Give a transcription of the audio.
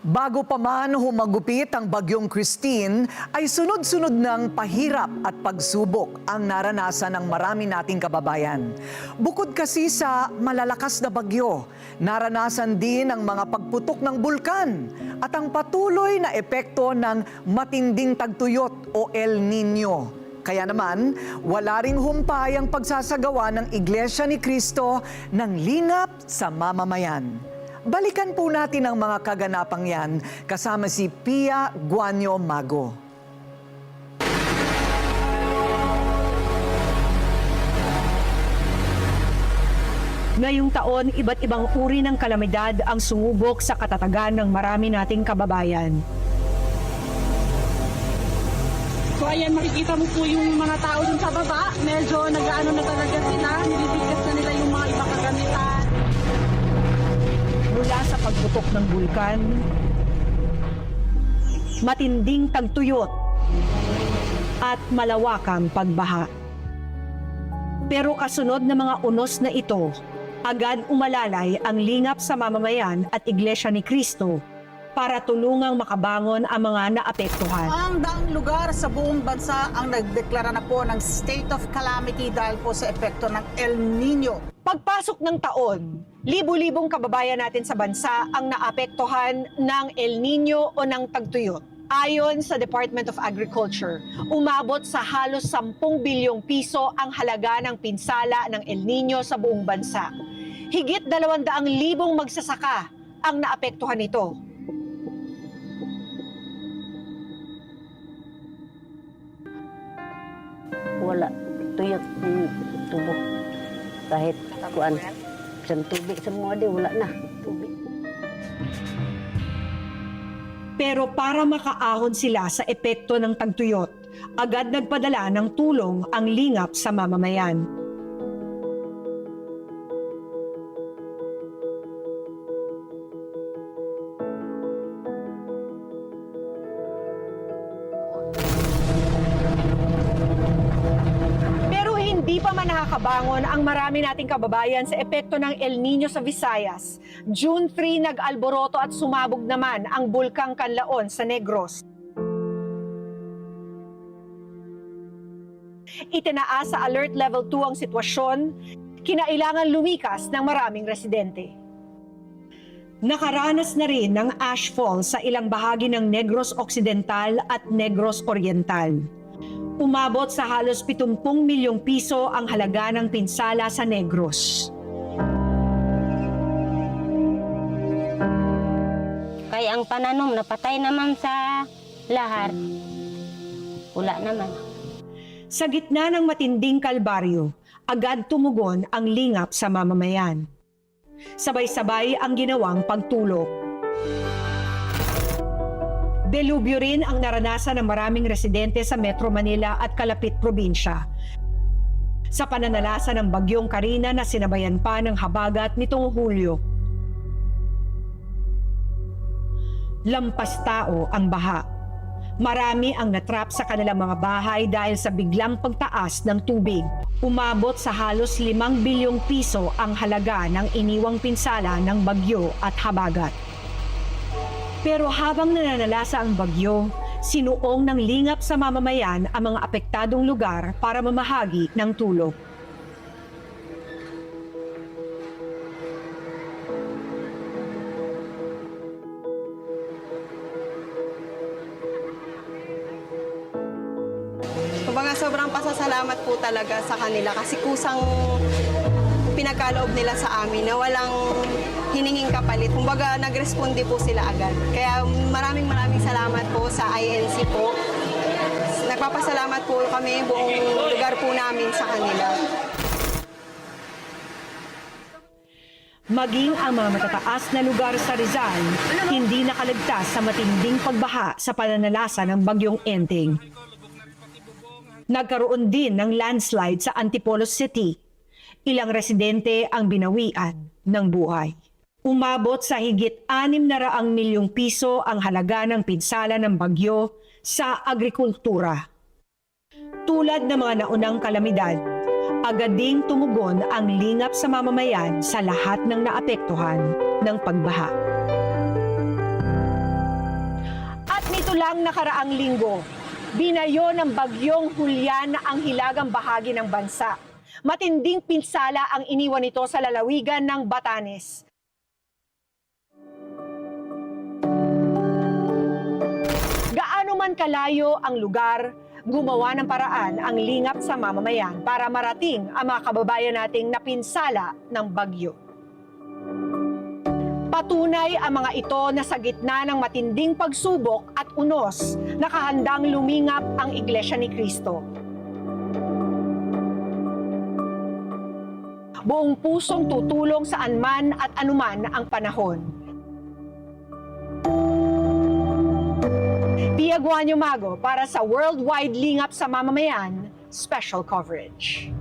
Bago pa man humagupit ang bagyong Christine, ay sunod-sunod ng pahirap at pagsubok ang naranasan ng marami nating kababayan. Bukod kasi sa malalakas na bagyo, naranasan din ang mga pagputok ng bulkan at ang patuloy na epekto ng matinding tagtuyot o El Nino. Kaya naman, wala ring humpay ang pagsasagawa ng Iglesia ni Cristo ng lingap sa mamamayan. Balikan po natin ang mga kaganapang yan kasama si Pia Guanyo Mago. Ngayong taon, iba't ibang uri ng kalamidad ang sumubok sa katatagan ng marami nating kababayan. So ayan, makikita mo po yung mga tao dun sa baba. Medyo nag-ano na talaga sila. Nilibigkas na nila yung mga Pagputok ng bulkan, matinding tagtuyot, at malawakang pagbaha. Pero kasunod ng mga unos na ito, agad umalalay ang lingap sa mamamayan at Iglesia ni Cristo para tulungang makabangon ang mga naapektuhan. Ang daang lugar sa buong bansa ang nagdeklara na po ng state of calamity dahil po sa epekto ng El Nino. Pagpasok ng taon, libu-libong kababayan natin sa bansa ang naapektuhan ng El Nino o ng tagtuyot. Ayon sa Department of Agriculture, umabot sa halos 10 bilyong piso ang halaga ng pinsala ng El Nino sa buong bansa. Higit 200 libong magsasaka ang naapektuhan nito. wala tuyot tubo kahit kuan sa tubig semua dia wala na tubig Pero para makaahon sila sa epekto ng tagtuyot, agad nagpadala ng tulong ang lingap sa mamamayan. Hindi pa man nakakabangon ang marami nating kababayan sa epekto ng El Nino sa Visayas. June 3 nag-alboroto at sumabog naman ang bulkang Kanlaon sa Negros. Itinaas sa alert level 2 ang sitwasyon, kinailangan lumikas ng maraming residente. Nakaranas na rin ng ashfall sa ilang bahagi ng Negros Occidental at Negros Oriental. Umabot sa halos 70 milyong piso ang halaga ng pinsala sa Negros. kaya ang pananom napatay naman sa lahar wala naman Sa gitna ng matinding kalbaryo, agad tumugon ang lingap sa mamamayan. Sabay-sabay ang ginawang pagtulog. Delubyo rin ang naranasan ng maraming residente sa Metro Manila at kalapit probinsya. Sa pananalasa ng bagyong Karina na sinabayan pa ng habagat nitong Hulyo. Lampas tao ang baha. Marami ang natrap sa kanilang mga bahay dahil sa biglang pagtaas ng tubig. Umabot sa halos 5 bilyong piso ang halaga ng iniwang pinsala ng bagyo at habagat. Pero habang nananalasa ang bagyo, sinuong ng lingap sa mamamayan ang mga apektadong lugar para mamahagi ng tulong. Kumbaga sobrang pasasalamat po talaga sa kanila kasi kusang pinagkaloob nila sa amin na walang hininging kapalit. Kumbaga nagresponde po sila agad. Kaya maraming maraming salamat po sa INC po. Nagpapasalamat po kami buong lugar po namin sa kanila. Maging ang mga matataas na lugar sa Rizal, hindi nakaligtas sa matinding pagbaha sa pananalasa ng bagyong Enteng. Nagkaroon din ng landslide sa Antipolo City. Ilang residente ang binawian ng buhay. Umabot sa higit 6 na raang milyong piso ang halaga ng pinsala ng bagyo sa agrikultura. Tulad ng mga naunang kalamidad, agad ding tumugon ang lingap sa mamamayan sa lahat ng naapektuhan ng pagbaha. lang nakaraang linggo, binayo ng bagyong Hulyan ang hilagang bahagi ng bansa. Matinding pinsala ang iniwan nito sa lalawigan ng Batanes. Gaano man kalayo ang lugar, gumawa ng paraan ang lingap sa mamamayan para marating ang mga kababayan nating napinsala ng bagyo. Patunay ang mga ito na sa gitna ng matinding pagsubok at unos, nakahandang lumingap ang Iglesia ni Kristo. Buong pusong tutulong saan man at anuman ang panahon. Pia Guanyo Mago para sa Worldwide Lingap sa Mamamayan Special Coverage.